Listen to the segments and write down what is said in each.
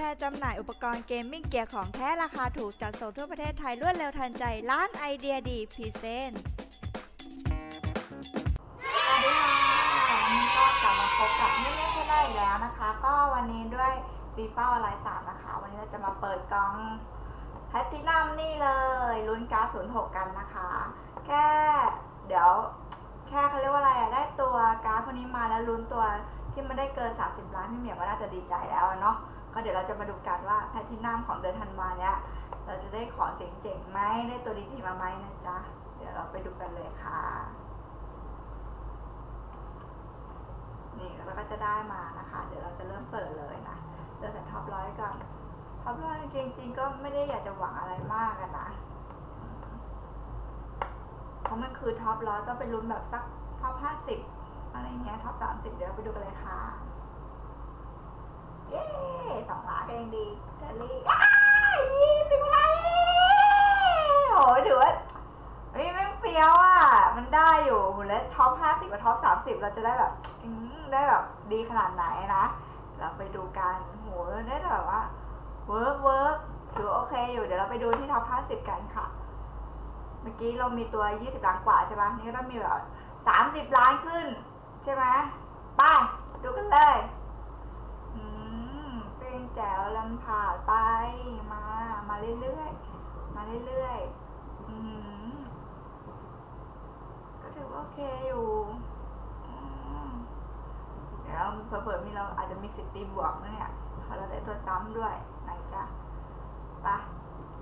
แทนจำหน่ายอุปกรณ์เกมมิ่งเกียร์ของแท้ราคาถูกจัดส่งทั่วประเทศไทยรวดเร็วทันใจ ร้านไอเดียดีพรีเซนต์สวัสดีค่ะวันนี้ก็กลับมาพบกับนี่ไม่ใช่ได้อีกแล้วนะคะ ก็วันนี้ด้วยฟีฟ่าออนไลน์สามนะคะ วันนี้เราจะมาเปิดกล่องแพทตินัมนี่เลยลุ้นการ์ด06 กันนะคะ แค่เดี๋ยวแค่เขาเรียกว่าอะไรอะได้ตัวการ์ดพวกนี้มาแล้วลุ้นตัวที่มันได้เกิน 30 ล้านพี่เหมียวก็น่าจะดีใจแล้วเนาะ ก็เดี๋ยวเราจะมาดูกันว่าแพทินัมของเดือนธันวาเนี้ยเราจะได้ของเจ๋งๆไหมได้ตัวดีๆมาไหมนะจ๊ะ เดี๋ยวเราไปดูกันเลยค่ะ นี่แล้วก็จะได้มานะคะ เดี๋ยวเราจะเริ่มเปิดเลยนะเริ่มจากท็อปร้อยก่อนท็อปร้อยจริง ๆ ก็ไม่ได้อยากจะหวังอะไรมากนะเพราะมันคือท็อปร้อยก็ไปลุ้นแบบสักท็อปห้าสิบอะไรเงี้ยท็อปสามสิบเดี๋ยวเราไปดูกันเลยค่ะ เย้สองล้านก็ยังดีกอรี่ยี่สิบล้านโอ้ถือว่าเฮ้ยแม่งเฟี้ยวอะ มันได้อยู่หุ่นแล้วท็อปห้าสิบกับท็อปสามสิบเราจะได้แบบได้แบบดีขนาดไหนนะ เราไปดูกันโหได้แบบว่าเวิร์กเวิร์กถือโอเคอยู่ เดี๋ยวเราไปดูที่ท็อปห้าสิบกันค่ะ เมื่อกี้เรามีตัวยี่สิบล้านกว่าใช่ไหมนี่ก็ต้องมีแบบสามสิบล้านขึ้น ใช่ไหมไปดูกันเลย อืมเป็นแจ๋วลำผ่าดไป มา มา เรื่อยๆ มาเรื่อยๆอก็ถือว่าโอเคอยู่เดี๋ยวเราเผื่อมีเราอาจจะมีสิทธิ์ตีบวกนะเนี่ยพราะเราได้ตัวซ้ำด้วยนจ๊ะไป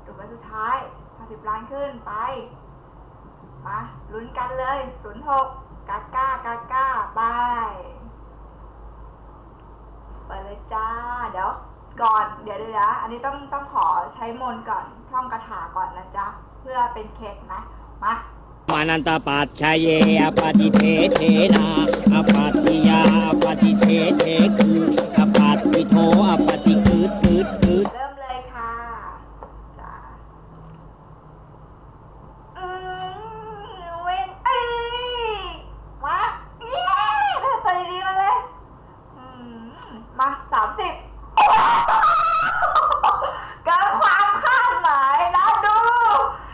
ดูไปสุดท้าย50ล้านขึ้นไป มาลุ้นกันเลย06กกาก้ากาก้าไปเปิดเลยจ้า เดี๋ยว ก่อนเดี๋ยวเดี๋ยวนะอันนี้ต้องต้องขอใช้มนต์ก่อนท่องคาถาก่อนนะจ๊ะ เพื่อเป็นเคล็ดนะมามานันตปัจชยเยอปฏิเทเทนาอปัตติยาอปฏิเทเทคืออปัตติโทอปฏิคืดคืดคืดเริ่มเลยค่ะจ้าอืมเว้นเอ้ยมาเย้ได้ตัวดีๆมาเลยอืมมาสามสิบเกินความคาดหมายนะดู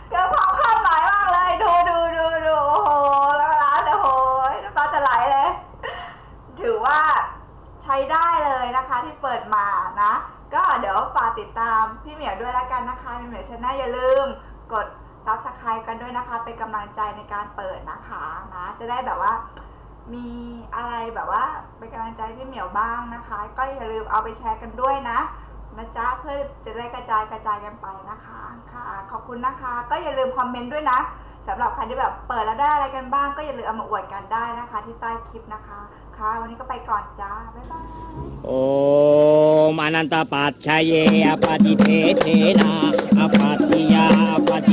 เกินความคาดหมายมากเลย ดูดูดูดูโอ้โห แล้วก็ร้านโอ้โหน้ำตาจะไหลเลย ถือว่าใช้ได้เลยนะคะที่เปิดมานะ ก็เดี๋ยวฝากติดตามพี่เหมียวด้วยละกันนะคะพี่เหมียวชนะอย่าลืมกดซับสไคร b e กันด้วยนะคะ เป็นกำลังใจในการเปิดนะคะนะ จะได้แบบว่ามีอะไรแบบว่าเป็นกำลังใจพี่เหมียวบ้างนะคะ ก็อย่าลืมเอาไปแชร์กันด้วยนะนะจ๊ะเพื่อจะได้กระจายกระจายกันไปนะคะค่ะขอบคุณนะคะ ก็อย่าลืมคอมเมนต์ด้วยนะสำหรับใครที่แบบเปิดแล้วได้อะไรกันบ้าง ก็อย่าลืมเอามาอวดกันได้นะคะ ที่ใต้คลิปนะคะ ค่ะ วันนี้ก็ไปก่อนจ้า บ๊ายบาย โอมานันตปัจชยเยอปัฏิเทเทนาอปัตติยาอปฏิ